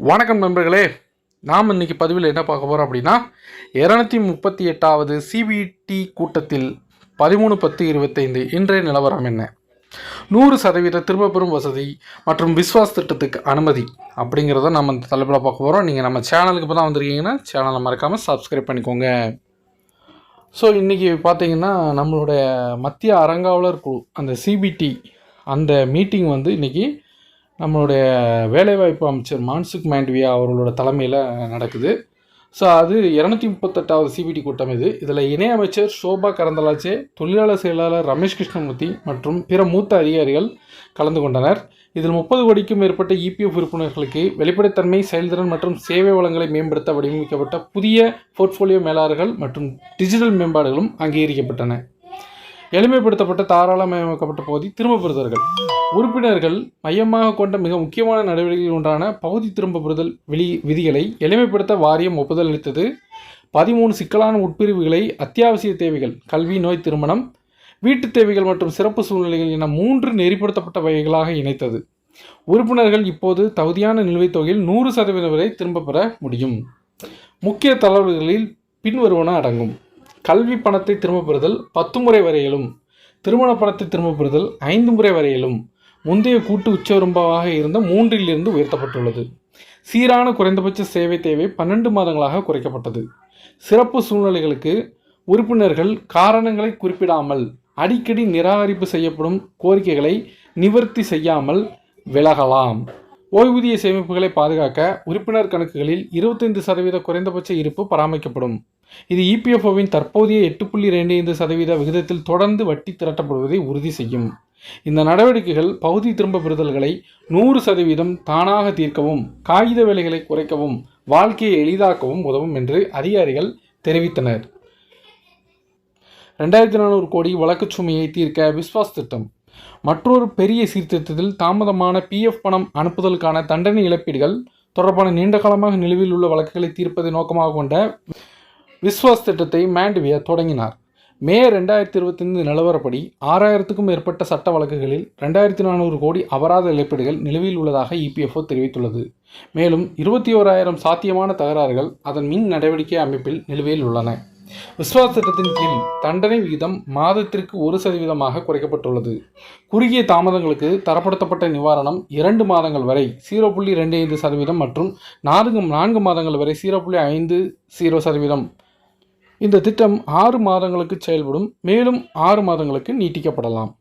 வணக்கம் நண்பர்களே நாம் இன்னைக்கு பதிவில் என்ன பார்க்க போகிறோம் அப்படின்னா இரநூத்தி முப்பத்தி எட்டாவது சிபிடி கூட்டத்தில் பதிமூணு பத்து இருபத்தைந்து இன்றைய நிலவரம் என்ன? நூறு சதவீத திரும்ப பெறும் வசதி மற்றும் விஸ்வாஸ் திட்டத்துக்கு அனுமதி அப்படிங்கிறத நம்ம இந்த தலைப்பில் பார்க்க போகிறோம் நீங்கள் நம்ம சேனலுக்கு இப்போ தான் வந்திருக்கீங்கன்னா சேனலை மறக்காமல் சப்ஸ்கிரைப் பண்ணிக்கோங்க. ஸோ இன்றைக்கி பார்த்தீங்கன்னா நம்மளுடைய மத்திய அறங்காவலர் குழு அந்த சிபிடி அந்த மீட்டிங் வந்து இன்றைக்கி நம்மளுடைய வேலைவாய்ப்பு அமைச்சர் மான்சுக் மாண்டவியா அவர்களோட தலைமையில் நடக்குது. ஸோ அது இரநூத்தி முப்பத்தெட்டாவது சிபிடி கூட்டம் இது. இதில் இணையமைச்சர் சோபா கரந்தலாச்சே தொழிலாளர் செயலாளர் ரமேஷ் கிருஷ்ணமூர்த்தி மற்றும் பிற மூத்த அதிகாரிகள் கலந்து கொண்டனர். இதில் முப்பது கோடிக்கும் மேற்பட்ட இபிஎஃப் உறுப்பினர்களுக்கு வெளிப்படைத்தன்மை செயல்திறன் மற்றும் சேவை வளங்களை மேம்படுத்த வடிவமைக்கப்பட்ட புதிய போர்ட்ஃபோலியோ மேலாளர்கள் மற்றும் டிஜிட்டல் மேம்பாடுகளும் அங்கீகரிக்கப்பட்டன. எளிமைப்படுத்தப்பட்ட தாராளமயமாக்கப்பட்ட பகுதி திரும்ப பெறுதல்கள் உறுப்பினர்கள் மையமாக கொண்ட மிக முக்கியமான நடவடிக்கைகள் ஒன்றான பகுதி திரும்ப பெறுதல் விதி விதிகளை எளிமைப்படுத்த வாரியம் ஒப்புதல் அளித்தது. பதிமூணு சிக்கலான உட்பிரிவுகளை அத்தியாவசிய தேவைகள் கல்வி நோய் திருமணம் வீட்டுத் தேவைகள் மற்றும் சிறப்பு சூழ்நிலைகள் என மூன்று நெறிப்படுத்தப்பட்ட வகைகளாக இணைத்தது. உறுப்பினர்கள் இப்போது தகுதியான நிலுவைத் தொகையில் நூறு சதவீதம் வரை திரும்ப பெற முடியும். முக்கிய தளர்வுகளில் பின்வருவன அடங்கும். கல்வி பணத்தை திரும்பப் பெறுதல் பத்து முறை வரையிலும் திருமண பணத்தை திரும்பப் பெறுதல் ஐந்து முறை வரையிலும் முந்தைய கூட்டு உச்சவரம்பாக இருந்த மூன்றிலிருந்து உயர்த்தப்பட்டுள்ளது. சீரான குறைந்தபட்ச சேவை தேவை பன்னெண்டு மாதங்களாக குறைக்கப்பட்டது. சிறப்பு சூழ்நிலைகளுக்கு உறுப்பினர்கள் காரணங்களை குறிப்பிடாமல் அடிக்கடி நிராகரிப்பு செய்யப்படும் கோரிக்கைகளை நிவர்த்தி செய்யாமல் விலகலாம். ஓய்வூதிய சேமிப்புகளை பாதுகாக்க உறுப்பினர் கணக்குகளில் இருபத்தைந்து சதவீத குறைந்தபட்ச இருப்பு பராமரிக்கப்படும். இது இபிஎஃப்ஓவின் தற்போதைய எட்டு புள்ளி ரெண்டு ஐந்து சதவீத விகிதத்தில் தொடர்ந்து வட்டி திரட்டப்படுவதை உறுதி செய்யும். இந்த நடவடிக்கைகள் பகுதி திரும்ப பெறுதல்களை நூறு சதவீதம் தானாக தீர்க்கவும் காகித வேலைகளை குறைக்கவும் வாழ்க்கையை எளிதாக்கவும் உதவும் என்று அதிகாரிகள் தெரிவித்தனர். ரெண்டாயிரத்தி நானூறு கோடி வழக்குச் சுமையை தீர்க்க விஸ்வாஸ் திட்டம். மற்றொரு பெரிய சீர்திருத்தத்தில் தாமதமான பிஎஃப் பணம் அனுப்புதலுக்கான தண்டனை இழப்பீடுகள் தொடர்பான நீண்ட காலமாக நிலுவையில் உள்ள வழக்குகளை தீர்ப்பதை நோக்கமாக கொண்ட விஸ்வாஸ் திட்டத்தை மாண்டவியா தொடங்கினார். மே ரெண்டாயிரத்தி இருபத்தைந்து நிலவரப்படி ஆறாயிரத்துக்கும் மேற்பட்ட சட்ட வழக்குகளில் ரெண்டாயிரத்தி நானூறு கோடி அபராத இழப்பீடுகள் நிலுவையில் உள்ளதாக இபிஎஃப்ஓ தெரிவித்துள்ளது. மேலும் இருபத்தி ஓராயிரம் சாத்தியமான தகராறுகள் அதன் மின் நடவடிக்கை அமைப்பில் நிலுவையில் உள்ளன. விஸ்வாஸ் திட்டத்தின் கீழ் தண்டனை விகிதம் மாதத்திற்கு ஒரு சதவீதமாக குறைக்கப்பட்டுள்ளது. குறுகிய தாமதங்களுக்கு தரப்படுத்தப்பட்ட நிவாரணம் இரண்டு மாதங்கள் வரை சீரோ புள்ளி ரெண்டு ஐந்து சதவீதம் மற்றும் நான்கு நான்கு மாதங்கள் வரை சீரோ புள்ளி ஐந்து சீரோ சதவீதம். இந்த திட்டம் ஆறு மாதங்களுக்கு செயல்படும் மேலும் ஆறு மாதங்களுக்கு நீட்டிக்கப்படலாம்.